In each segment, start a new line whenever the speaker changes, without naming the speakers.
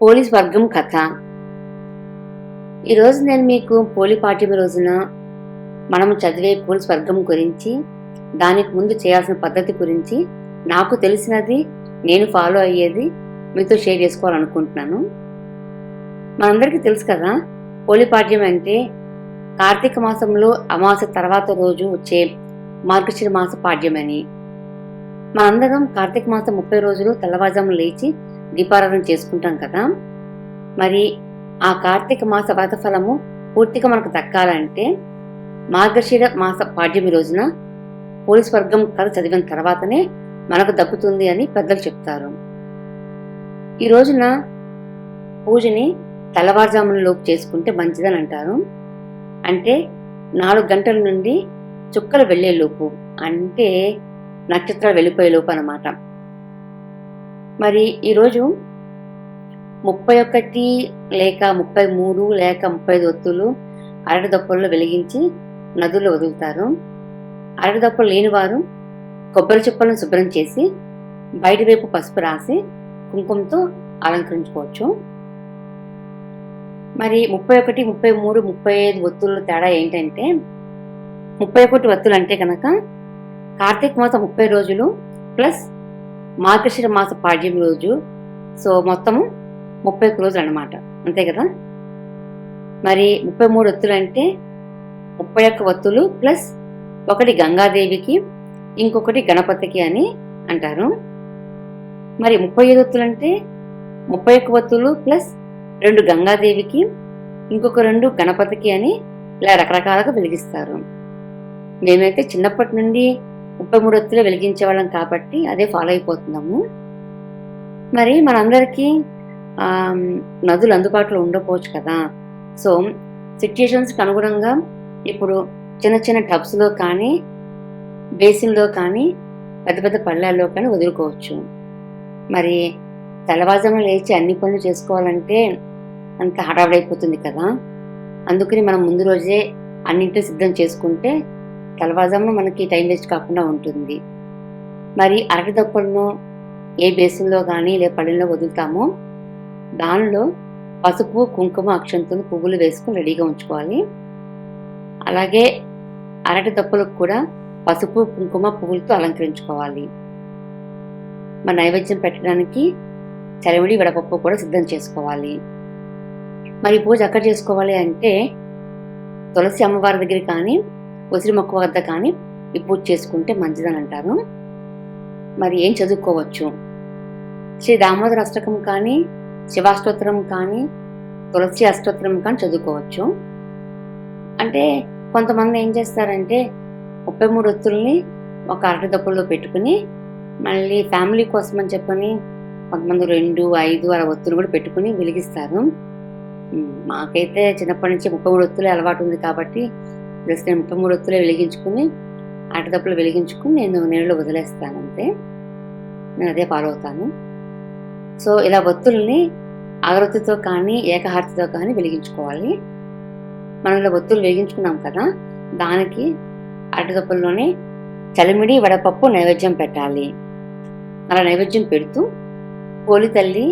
Police వర్గం కథ. ఈరోజు నేను మీకు పోలి పాఠ్యం రోజున మనము చదివే పోలీస్ వర్గం గురించి దానికి ముందు చేయాల్సిన పద్ధతి గురించి నాకు తెలిసినది నేను ఫాలో అయ్యేది మీతో షేర్ చేసుకోవాలనుకుంటున్నాను. మనందరికీ తెలుసు కదా పోలి పాఠ్యం అంటే కార్తీక మాసంలో అమాస తర్వాత రోజు వచ్చే మార్గశిర మాస పాఠ్యమని. మనందరం కార్తీక మాసం ముప్పై రోజులు తెల్లవారుజాము లేచి దీపారాధన చేసుకుంటాం కదా. మరి ఆ కార్తీక మాస వ్రత ఫలము పూర్తిగా మనకు దక్కాలంటే మార్గశిర మాస పాడ్యమి రోజున పోలీస్ వర్గం కథ చదివిన తర్వాతనే మనకు దక్కుతుంది అని పెద్దలు చెప్తారు. ఈ రోజున పూజని తెల్లవారుజామున లోపు చేసుకుంటే మంచిదని అంటారు. అంటే నాలుగు గంటల నుండి చుక్కలు వెళ్ళే లోపు అంటే నక్షత్రాలు వెళ్ళిపోయే లోపు అనమాట మరి ఈరోజు ముప్పై ఒకటి లేక ముప్పై మూడు లేక ముప్పై ఐదు ఒత్తులు అరటి దప్పల్లో వెలిగించి నదుల్లో వదులుతారు. అరటి దప్పలు లేని వారు కొబ్బరి చుప్పలను శుభ్రం చేసి బయట వైపు పసుపు రాసి కుంకుమతో అలంకరించుకోవచ్చు. మరి ముప్పై ఒకటి ముప్పై మూడు ముప్పై ఐదు ఒత్తుల తేడా ఏంటంటే ముప్పై ఒకటి ఒత్తులు అంటే కనుక కార్తీక మాసం ముప్పై రోజులు ప్లస్ మార్గశిర మాస పాడ్యం రోజు. సో మొత్తము ముప్పై ఒక్క రోజులు అనమాట అంతే కదా? మరి ముప్పై మూడు ఒత్తులు అంటే ముప్పై ఒక్క ఒత్తులు ప్లస్ ఒకటి గంగాదేవికి ఇంకొకటి గణపతికి అని అంటారు. మరి ముప్పై ఐదు ఒత్తులు అంటే ముప్పై ఒక్క ఒత్తులు ప్లస్ రెండు గంగాదేవికి ఇంకొక రెండు గణపతికి అని ఇలా రకరకాలుగా వెలిగిస్తారు. మేమైతే చిన్నప్పటి నుండి ముప్పై మూడు ఒత్తులు వెలిగించే వాళ్ళం కాబట్టి అదే ఫాలో అయిపోతున్నాము. మరి మనందరికీ నదులు అందుబాటులో ఉండకపోవచ్చు కదా. సో సిచ్యుయేషన్స్కి అనుగుణంగా ఇప్పుడు చిన్న చిన్న టబ్స్లో కానీ బేసిన్లో కానీ పెద్ద పెద్ద పళ్ళాల్లో కానీ వదులుకోవచ్చు. మరి తెల్లవారుజామున లేచి అన్ని పనులు చేసుకోవాలంటే అంత హడావిడైపోతుంది కదా. అందుకని మనం ముందు రోజే అన్నింటినీ సిద్ధం చేసుకుంటే తెల్లవారుజామున మనకి టైం వేస్ట్ కాకుండా ఉంటుంది. మరి అరటి దప్పలను ఏ బేసిన్లో కానీ లే పళ్ళెంలో వదులుతామో దానిలో పసుపు కుంకుమ అక్షంతులు పువ్వులు వేసుకుని రెడీగా ఉంచుకోవాలి. అలాగే అరటి దప్పలకు కూడా పసుపు కుంకుమ పువ్వులతో అలంకరించుకోవాలి. మన నైవేద్యం పెట్టడానికి చలివిడి వడపప్పు కూడా సిద్ధం చేసుకోవాలి. మరి పూజ ఎక్కడ చేసుకోవాలి అంటే తులసి అమ్మవారి దగ్గర కానీ ఉసిరి మొక్క వద్ద కానీ ఈ చేసుకుంటే మంచిదని అంటారు. మరి ఏం చదువుకోవచ్చు? శ్రీ దామోదర అష్టకం కానీ శివాష్టోత్తరం కానీ తులసి అష్టోత్తరం కానీ చదువుకోవచ్చు. అంటే కొంతమంది ఏం చేస్తారంటే ముప్పై మూడు ఒత్తుల్ని ఒక అరటి దప్పుల్లో పెట్టుకుని మళ్ళీ ఫ్యామిలీ కోసం అని చెప్పని కొంతమంది రెండు ఐదు అలా ఒత్తులు కూడా పెట్టుకుని వెలిగిస్తారు. మాకైతే చిన్నప్పటి నుంచి ముప్పై మూడు ఒత్తులే అలవాటు ఉంది కాబట్టి ప్లస్ నేను ముప్పై మూడు ఒత్తులే వెలిగించుకుని అరటిదప్పులు వెలిగించుకుని నేను నీళ్ళలో వదిలేస్తాను అంతే. నేను అదే ఫాలో అవుతాను సో ఇలా ఒత్తుల్ని అగరొత్తితో కానీ ఏకహారతితో కానీ వెలిగించుకోవాలి. మనం ఇలా ఒత్తులు వెలిగించుకున్నాం కదా దానికి అరటిదప్పుల్లోనే చలిమిడి వడపప్పు నైవేద్యం పెట్టాలి. అలా నైవేద్యం పెడుతూ పోలి తల్లి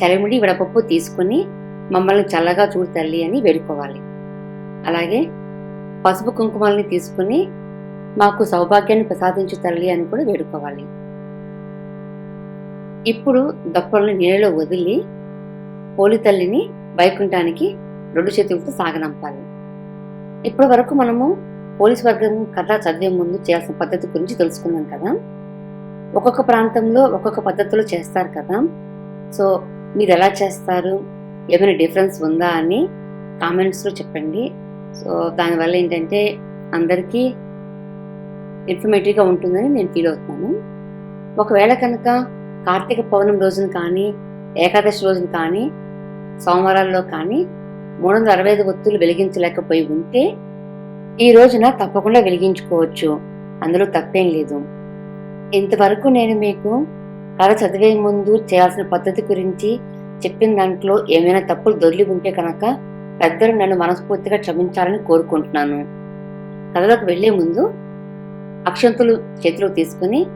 చలిమిడి వడపప్పు తీసుకుని మమ్మల్ని చల్లగా చూడు తల్లి అని వేడుకోవాలి. అలాగే పసుపు కుంకుమల్ని తీసుకుని మాకు సౌభాగ్యాన్ని ప్రసాదించు తల్లి అని కూడా వేడుకోవాలి. ఇప్పుడు దప్పలను నీళ్ళలో వదిలి పోలి తల్లిని వైకుంఠానికి రెండు చేతులతో సాగనంపాలి. ఇప్పటి వరకు మనము పోలీస్ వర్గం కథ చదివే ముందు చేయాల్సిన పద్ధతి గురించి తెలుసుకున్నాం కదా? ఒక్కొక్క ప్రాంతంలో ఒక్కొక్క పద్ధతిలో చేస్తారు కదా? సో మీరు ఎలా చేస్తారు? ఏమైనా డిఫరెన్స్ ఉందా అని కామెంట్స్లో చెప్పండి. సో దానివల్ల ఏంటంటే అందరికీ ఇన్ఫర్మేటివ్గా ఉంటుందని నేను ఫీల్ అవుతున్నాను. ఒకవేళ కనుక కార్తీక పౌర్ణమి రోజున కానీ ఏకాదశి రోజున కానీ సోమవారాల్లో కానీ మూడు వందల అరవై ఐదు ఒత్తులు వెలిగించలేకపోయి ఉంటే ఈ రోజున తప్పకుండా వెలిగించుకోవచ్చు. అందులో తప్పేం లేదు. ఇంతవరకు నేను మీకు కథ చదివే ముందు చేయాల్సిన పద్ధతి గురించి చెప్పిన దాంట్లో ఏమైనా తప్పులు దొరికి ఉంటే కనుక పెద్దలు నన్ను మనస్ఫూర్తిగా క్షమించాలని కోరుకుంటున్నాను. కథలోకి వెళ్ళే ముందు అక్షంతులు చేతిలో తీసుకుని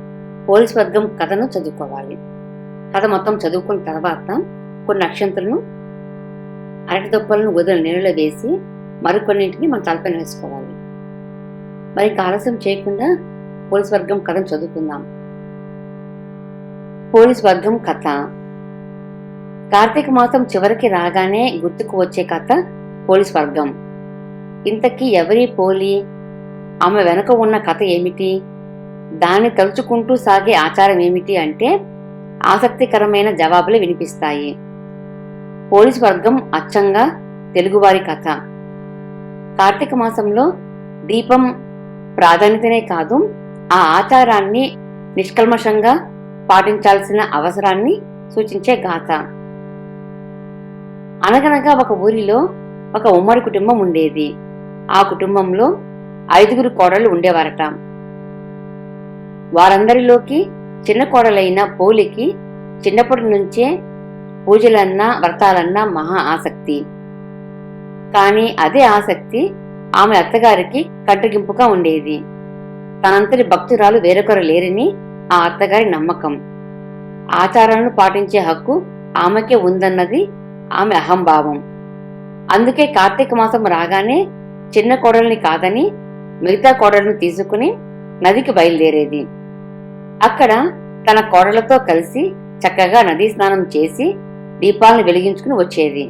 పోలీస్ వర్గం కథను చదువుకోవాలి. కథ మొత్తం చదువుకున్న తర్వాత కొన్ని అక్షంతులను అరటి దొప్పలను వదిలిన నీళ్ళలో వేసి మరికొన్నింటిని మన తలపైన వేసుకోవాలి. మరి ఆలస్యం చేయకుండా పోలీస్ వర్గం కథను చదువుకుందాం. పోలీస్ వర్గం కథ. కార్తీక మాసం చివరికి రాగానే గుర్తుకు వచ్చే కథ పోలీస్ వర్గం. ఇంతకీ ఎవరి పోలి? ఆమె వెనక ఉన్న కథ ఏమిటి? దాన్ని తలుచుకుంటూ సాగే ఆచారం ఏమిటి అంటే ఆసక్తికరమైన జవాబులు వినిపిస్తాయి. పోలీస్ వర్గం అచ్చంగా తెలుగువారి కథ. కార్తీక మాసంలో దీపం ప్రాధాన్యతనే కాదు ఆ ఆచారాన్ని నిష్కల్మషంగా పాటించాల్సిన అవసరాన్ని సూచించే గాథ. అనగనగా ఒక ఊరిలో ఒక ఉమ్మడి కుటుంబం ఉండేది. ఆ కుటుంబంలో ఐదుగురు కోడళ్ళు ఉండేవారట. వారందరిలోకి చిన్న కోడలైన పోలికి చిన్నప్పటి నుంచే పూజలన్నా వ్రతాలన్నా మహా ఆసక్తి. కానీ అదే ఆసక్తి ఆమె అత్తగారికి కట్టగింపుగా ఉండేది. తనంతటి భక్తురాలు వేరొకరు లేరని ఆ అత్తగారి నమ్మకం. ఆచారాలను పాటించే హక్కు ఆమెకే ఉందన్నది ఆమె అహంభావం. అందుకే కార్తీక మాసం రాగానే చిన్న కోడల్ని కాదని మిగతా కోడలను తీసుకుని నదికి బయలుదేరేది. అక్కడ తన కోడలతో కలిసి చక్కగా నదీ స్నానం చేసి దీపాలను వెలిగించుకుని వచ్చేది.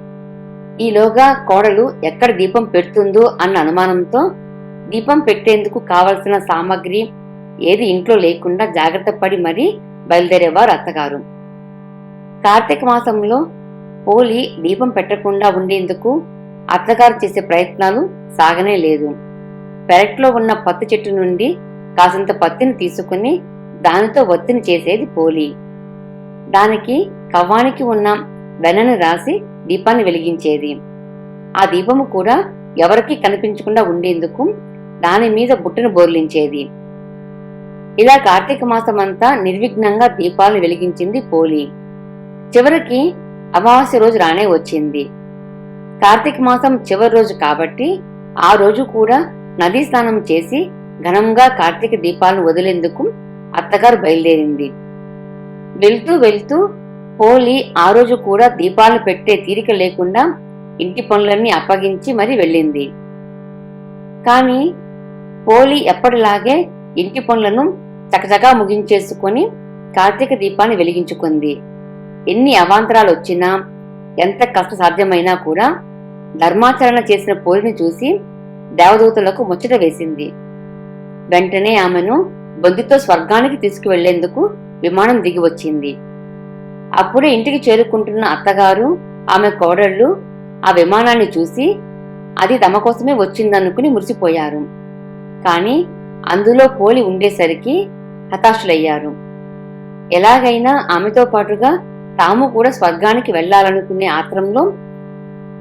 ఈలోగా కోడలు ఎక్కడ దీపం పెడుతుందో అన్న అనుమానంతో దీపం పెట్టేందుకు కావలసిన సామాగ్రి ఏది ఇంట్లో లేకుండా జాగ్రత్త పడి మరీ బయలుదేరేవారు అత్తగారు. కార్తీక మాసంలో పోలి దీపం పెట్టకుండా ఉండేందుకు అత్తగారు చేసే ప్రయత్నాలు సాగనే లేదు. పెరట్లో ఉన్న పత్తి చెట్టు నుండి కాసంత పత్తిని తీసుకుని దానితో ఒత్తిని చేసేది పోలి. దానికి కవ్వానికి ఉన్న వెనను రాసి దీపాన్ని వెలిగించేది. ఆ దీపము కూడా ఎవరికీ కనిపించకుండా ఉండేందుకు దాని మీద బుట్టను బోర్లించేది. ఇలా కార్తీక మాసమంతా నిర్విఘ్నంగా దీపాలను వెలిగించింది పోలి. చివరికి అమావాస్య రోజు రానే వచ్చింది. కార్తీక మాసం చివరి రోజు కాబట్టి ఆ రోజు కూడా నదీ స్నానం చేసి ఘనంగా కార్తీక దీపాలను వదిలేందుకు అత్తగారు బయలుదేరింది. వెళ్తూ వెళ్తూ పోలి ఆ రోజు కూడా దీపాలు పెట్టే తీరిక లేకుండా ఇంటి పనులన్నీ అప్పగించి మరి వెళ్ళింది. కానీ పోలి ఎప్పటిలాగే ఇంటి పనులను చకచకా ముగించేసుకొని కార్తీక దీపాన్ని వెలిగించుకుంది. ఎన్ని అవాంతరాలు వచ్చినా ఎంత కష్ట సాధ్యమైనా కూడా ధర్మాచరణ చేసిన పోలిని చూసి దేవదూతలకు ముచ్చట వేసింది. వెంటనే ఆమెను బొందితో స్వర్గానికి తీసుకువెళ్ళేందుకు విమానం దిగి వచ్చింది. అప్పుడే ఇంటికి చేరుకుంటున్న అత్తగారు ఆమె కోడళ్ళు ఆ విమానాన్ని చూసి అది తమ కోసమే వచ్చిందనుకుని మురిసిపోయారు. కానీ అందులో పోలి ఉండేసరికి హతాశులయ్యారు. ఎలాగైనా ఆమెతో పాటుగా తాము కూడా స్వర్గానికి వెళ్ళాలనుకునే ఆత్రంలో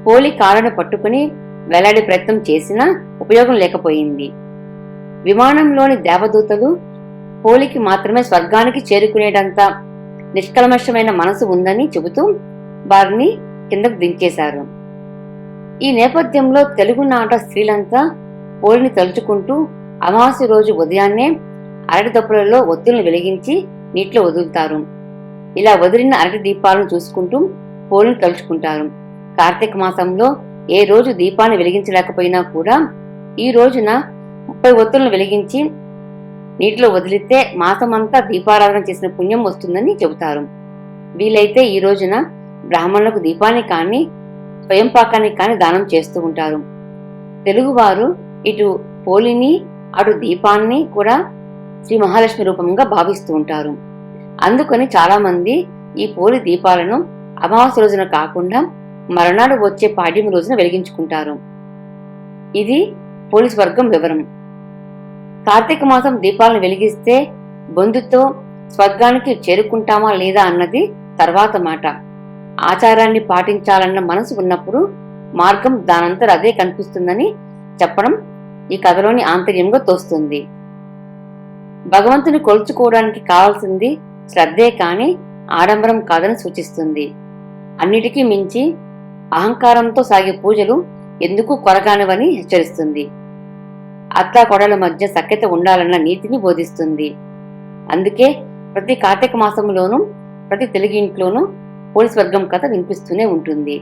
పోలి కారును పట్టుకుని వెళ్ళాడే ప్రయత్నం చేసినా ఉపయోగం లేకపోయింది. విమానంలోని దేవదూతలు పోలికి మాత్రమే స్వర్గానికి చేరుకునేటంత నిష్కల్మషమైన మనసు ఉందని చెబుతూ వారిని కిందకు దించేశారు. ఈ నేపథ్యంలో తెలుగునాట స్త్రీలంతా పోలిని తలుచుకుంటూ అమావాస్య రోజు ఉదయాన్నే అరటి దప్పులలో ఒత్తులను వెలిగించి నీటిలో వదులుతారు. ఇలా వదిలిన అరటి దీపాలను చూసుకుంటూ పోలిని తలుచుకుంటారు. కార్తీక మాసంలో ఏ రోజు దీపాన్ని వెలిగించలేకపోయినా కూడా ఈ రోజున ముప్పై ఒత్తులను వెలిగించి నీటిలో వదిలితే మాసమంతా దీపారాధన చేసిన పుణ్యం వస్తుందని చెబుతారు. వీలైతే ఈ రోజున బ్రాహ్మణులకు దీపాన్ని కానీ స్వయంపాకాన్ని కానీ దానం చేస్తూ ఉంటారు. తెలుగువారు ఇటు పోలిని అటు దీపాన్ని కూడా శ్రీ మహాలక్ష్మి రూపంగా భావిస్తూ ఉంటారు. అందుకని చాలా మంది ఈ పోలి దీపాలను అమావాస్య రోజున కాకుండా మరునాడు వచ్చే పాడ్యమి రోజున వెలిగించుకుంటారు. ఇది పోలీస్ వర్గం వివరం. కార్తీక మాసం దీపాలను వెలిగిస్తే బొందుతో స్వర్గానికి చేరుకుంటామా లేదా అన్నది తర్వాత మాట. ఆచారాన్ని పాటించాలన్న మనసు ఉన్నప్పుడు మార్గం దానంతర అదే కనిపిస్తుందని చెప్పడం ఈ కథలోని ఆంతర్యంగా తోస్తుంది. భగవంతుని కొలుచుకోవడానికి కావాల్సింది శ్రద్ధే కాని ఆడంబరం కాదని సూచిస్తుంది. అన్నిటికీ మించి అహంకారంతో సాగే పూజలు ఎందుకు కొరగానివని హెచ్చరిస్తుంది. అత్తా కొడల మధ్య సఖ్యత ఉండాలన్న నీతిని బోధిస్తుంది. అందుకే ప్రతి కార్తీక మాసంలోనూ ప్రతి తెలుగింట్లోనూ పోలీస్ వర్గం కథ వినిపిస్తూనే ఉంటుంది.